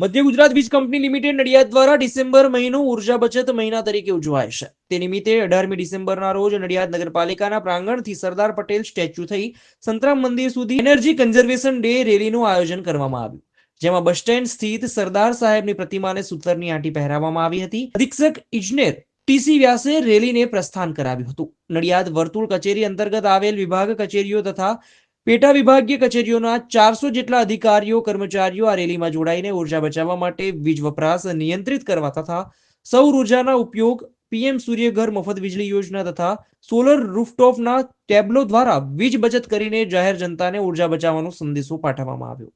મધ્ય ગુજરાત વીજ company limited Nadiad દ્વારા ડિસેમ્બર મહિનો ઊર્જા બચત મહિના તરીકે ઉજવાય છે. તે નિમિત્તે અઢારમી ડિસેમ્બરના રોજ નડિયાદ નગરપાલિકાના પ્રાંગણથી સરદાર પટેલ સ્ટેચ્યુ થઈ સંતરામ મંદિર સુધી એનર્જી કન્ઝર્વેશન ડે રેલીનું આયોજન કરવામાં આવ્યું. જેમાં બસ સ્ટેન્ડ સ્થિત સરદાર સાહેબની પ્રતિમાને સૂતરની આંટી પહેરાવવામાં આવી હતી. અધિક્ષક ઇજનેર ટીસી વ્યાસે રેલીને પ્રસ્થાન કરાવ્યું હતું. નડિયાદ વર્તુળ કચેરી અંતર્ગત આવેલ વિભાગ કચેરીઓ તથા પેટા વિભાગીય કચેરીઓના ચારસો જેટલા અધિકારીઓ, કર્મચારીઓ આ રેલીમાં જોડાઈને ઊર્જા બચાવવા માટે વીજ વપરાશ નિયંત્રિત કરવા તથા સૌર ઉર્જાના ઉપયોગ, પીએમ સૂર્યઘર મફત વીજળી યોજના તથા સોલર રૂફટોપના ટેબ્લો દ્વારા વીજ બચત કરીને જાહેર જનતાને ઊર્જા બચાવવાનો સંદેશો પાઠવવામાં આવ્યો.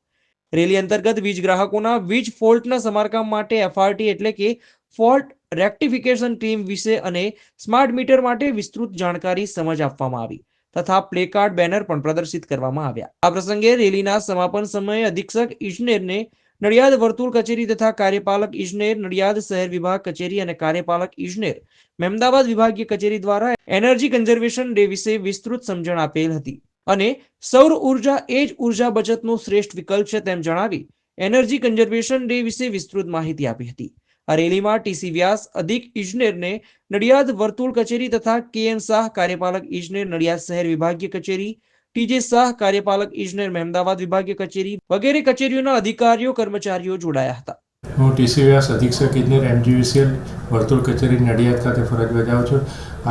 રેલી અંતર્ગત વીજ ગ્રાહકોના વીજ ફોલ્ટના સમારકામ માટે એફઆરટી એટલે કે ફોલ્ટ રેક્ટિફિકેશન ટીમ વિશે અને સ્માર્ટ મીટર માટે વિસ્તૃત જાણકારી સમજ આપવામાં આવી. તથા પ્લેકાર્ડ બેનર પણ પ્રદર્શિત કરવામાં આવ્યા. આ પ્રસંગે રેલીના સમાપન સમયે અધિક્ષક ઇજનેરને નડિયાદ વર્તુળ કચેરી તથા કાર્યપાલક ઇજનેર નડિયાદ શહેર વિભાગ કચેરી અને કાર્યપાલક ઇજનેર મહેમદાવાદ વિભાગીય કચેરી દ્વારા એનર્જી કન્ઝર્વેશન ડે વિશે વિસ્તૃત સમજણ આપેલ હતી અને સૌર ઊર્જા એ જ ઊર્જા બચતનો શ્રેષ્ઠ વિકલ્પ છે તેમ જણાવી એનર્જી કન્ઝર્વેશન ડે વિશે વિસ્તૃત માહિતી આપી હતી. આ રેલીમાં ટીસી વ્યાસ અધિક ઇજનેરને નડિયાદ વર્તુળ કચેરી તથા કે એન શાહ કાર્યપાલક ઇજનેર, નડિયાદ શહેર વિભાગીય કચેરી, ટીજે શાહ કાર્યપાલક ઇજનેર, મહેમદાવાદ વિભાગીય કચેરી વગેરે કચેરીઓના અધિકારીઓ, કર્મચારીઓ જોડાયા હતા. હું ટીસી વ્યાસ અધિક્ષક ઇજનેર એમજીવીસીએલ વર્તુળ કચેરી નડિયાદ ખાતે ફરજ બજાવું છું.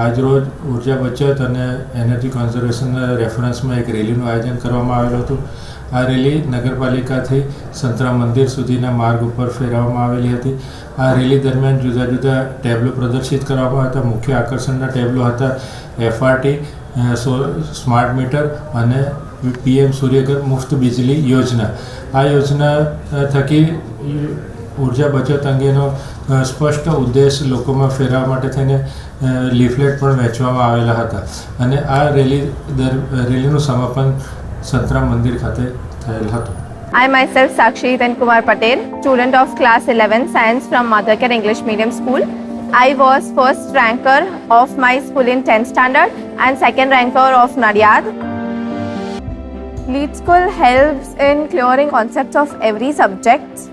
આજરોજ ઊર્જા બચત અને એનર્જી કોન્ઝર્વેશનના રેફરન્સમાં એક રેલીનું આયોજન કરવામાં આવેલું હતું. આ રેલી નગરપાલિકાથી સંતરા મંદિર સુધીના માર્ગ ઉપર ફેરવવામાં આવેલી હતી. આ રેલી દરમિયાન જુદા જુદા ટેબ્લો પ્રદર્શિત કરવામાં હતા મુખ્ય આકર્ષણના ટેબ્લો હતા એફઆરટી સ્માર્ટ મીટર અને પીએમ સૂર્યઘર મુફ્ત વીજળી યોજના. આ યોજના થકી ઊર્જા બચત અંગેનો સ્પષ્ટ ઉદ્દેશ લોકોમાં ફેરવવા માટે થઈને લીફલેટ પણ વહેંચવામાં આવેલા હતા અને આ રેલી દર રેલીનું સમાપન સંતરામ મંદિર ખાતે થયેલ હતું I myself Sakshi Hitan Kumar Patel, student of class 11 science from Mothercare English Medium School. I was first ranker of my school in 10th standard and second ranker of Nadiad. Lead School helps in clearing concepts of every subject.